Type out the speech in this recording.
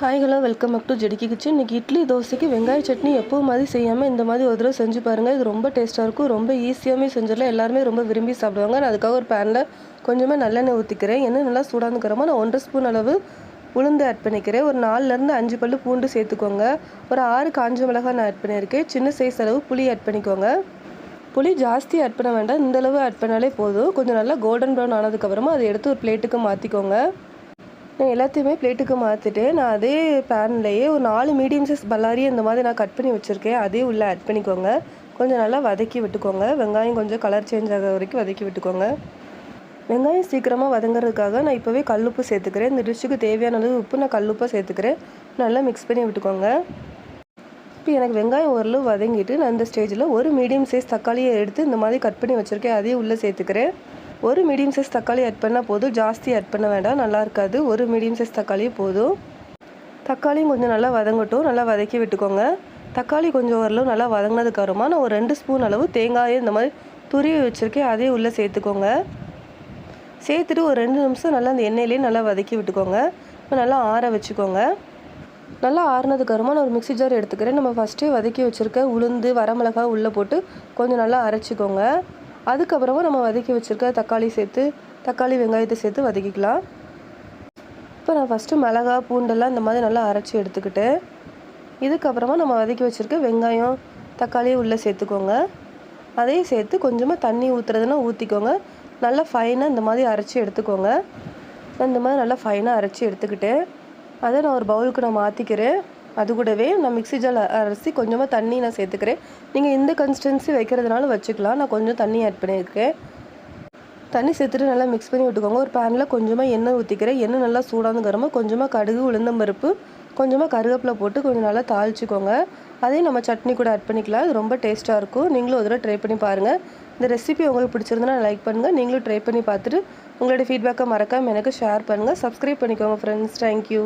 Hi hello welcome back to ஜெடிக்கி kitchen இன்றைக்கி இட்லி தோசைக்கு வெங்காய சட்னி எப்போ மாதிரி செய்யாமல் இந்த மாதிரி ஒரு தடவை செஞ்சு பாருங்கள் இது ரொம்ப டேஸ்ட்டாக இருக்கும். ரொம்ப ஈஸியாகவே செஞ்சிடலாம். எல்லாருமே ரொம்ப விரும்பி சாப்பிடுவாங்க. நான் அதுக்காக ஒரு பேனில் கொஞ்சமாக நல்லெண்ணெய் ஊற்றிக்கிறேன் எண்ணெய் நல்லா சூடாந்துக்கிறோமோ நான் ஒன்றரை ஸ்பூன் அளவு உளுந்து ஆட் பண்ணிக்கிறேன். ஒரு நாலுலேருந்து அஞ்சு பல்லு பூண்டு சேர்த்துக்கோங்க. ஒரு ஆறு காஞ்ச மிளகாய் நான் ஆட் பண்ணியிருக்கேன். சின்ன சைஸ் அளவு புளி ஆட் பண்ணிக்கோங்க. புளி ஜாஸ்தி ஆட் பண்ண வேண்டாம். இந்த அளவு ஆட் பண்ணாலே போதும். கொஞ்சம் நல்லா கோல்டன் ப்ரௌன் ஆனதுக்கப்புறமா அதை எடுத்து ஒரு பிளேட்டுக்கு மாற்றிக்கோங்க நான் எல்லாத்தையுமே பிளேட்டுக்கு மாற்றிட்டு நான் அதே பேன்லேயே ஒரு நாலு மீடியம் சைஸ் பல்லாரி இந்த மாதிரி நான் கட் பண்ணி வச்சுருக்கேன். அதே உள்ளே ஆட் பண்ணிக்கோங்க. கொஞ்சம் நல்லா வதக்கி விட்டுக்கோங்க. வெங்காயம் கொஞ்சம் கலர் சேஞ்ச் ஆகிற வரைக்கும் வதக்கி விட்டுக்கோங்க. வெங்காயம் சீக்கிரமாக வதங்குறதுக்காக நான் இப்போவே கல்லுப்பு சேர்த்துக்கிறேன். இந்த டிஷ்ஷுக்கு தேவையான அளவு உப்பு நான் கல்லுப்பாக சேர்த்துக்கிறேன். நல்லா மிக்ஸ் பண்ணி விட்டுக்கோங்க. இப்போ எனக்கு வெங்காயம் ஓரளவு வதங்கிட்டு நான் இந்த ஸ்டேஜில் ஒரு மீடியம் சைஸ் தக்காளியை எடுத்து இந்த மாதிரி கட் பண்ணி வச்சுருக்கேன். அதையும் உள்ளே சேர்த்துக்கிறேன். ஒரு மீடியம் சைஸ் தக்காளி ஆட் பண்ணால் போதும். ஜாஸ்தி ஆட் பண்ண வேண்டாம். நல்லா இருக்காது. ஒரு மீடியம் சைஸ் தக்காளியும் போதும். தக்காளியும் கொஞ்சம் நல்லா வதங்கட்டும். நல்லா வதக்கி விட்டுக்கோங்க. தக்காளி கொஞ்சம் ஓரளவு நல்லா வதங்கினதுக்கு அப்புறமா நான் ஒரு ரெண்டு ஸ்பூன் அளவு தேங்காயை இந்த மாதிரி துருவி வச்சுருக்கேன். அதையும் உள்ளே சேர்த்துக்கோங்க. சேர்த்துட்டு ஒரு ரெண்டு நிமிஷம் நல்லா அந்த எண்ணெயிலே நல்லா வதக்கி விட்டுக்கோங்க. இப்போ நல்லா ஆற வச்சுக்கோங்க. நல்லா ஆறுனதுக்கு அப்புறமா நான் ஒரு மிக்ஸி ஜார் எடுத்துக்கிறேன். நம்ம ஃபஸ்ட்டே வதக்கி வச்சுருக்க உளுந்து வரமிளகா உள்ளே போட்டு கொஞ்சம் நல்லா அரைச்சிக்கோங்க. அதுக்கப்புறமா நம்ம வதக்கி வச்சுருக்க தக்காளி சேர்த்து தக்காளி வெங்காயத்தை சேர்த்து வதக்கிக்கலாம். இப்போ நான் ஃபஸ்ட்டு மிளகா பூண்டெல்லாம் இந்த மாதிரி நல்லா அரைச்சி எடுத்துக்கிட்டு இதுக்கப்புறமா நம்ம வதக்கி வச்சுருக்க வெங்காயம் தக்காளி உள்ளே சேர்த்துக்கோங்க. அதையும் சேர்த்து கொஞ்சமாக தண்ணி ஊற்றுறதுனா ஊற்றிக்கோங்க நல்லா ஃபைனாக இந்த மாதிரி அரைச்சி எடுத்துக்கோங்க. இந்த மாதிரி நல்லா ஃபைனாக அரைச்சி எடுத்துக்கிட்டு அதை நான் ஒரு பவுலுக்கு நான் மாற்றிக்கிறேன் அது கூடவே நான் மிக்ஸி ஜால் அரைச்சி கொஞ்சமாக தண்ணி நான் சேர்த்துக்கிறேன். நீங்கள் இந்த கன்சிஸ்டன்சி வைக்கிறதுனால வச்சுக்கலாம். நான் கொஞ்சம் தண்ணி ஆட் பண்ணியிருக்கேன். தண்ணி சேர்த்துட்டு நல்லா மிக்ஸ் பண்ணி விட்டுக்கோங்க. ஒரு பேனில் கொஞ்சமாக எண்ணெய் ஊற்றிக்கிறேன் எண்ணெய் நல்லா சூடாந்துக்கிறோமா கொஞ்சமாக கடுகு உளுந்தம்பருப்பு கொஞ்சமாக கருவேப்பிலை போட்டு கொஞ்சம் நல்லா தாளிச்சிக்கோங்க. அதையும் நம்ம சட்னி கூட ஆட் பண்ணிக்கலாம். அது ரொம்ப டேஸ்ட்டாக இருக்கும். நீங்களும் ஒரு தடவை ட்ரை பண்ணி பாருங்கள் இந்த ரெசிபி உங்களுக்கு பிடிச்சிருந்தனா லைக் பண்ணுங்கள் நீங்களும் ட்ரை பண்ணி பார்த்துட்டு உங்களுடைய ஃபீட்பேக்கை மறக்காமல் எனக்கு ஷேர் பண்ணுங்கள் சப்ஸ்கிரைப் பண்ணிக்கோங்க ஃப்ரெண்ட்ஸ் தேங்க்யூ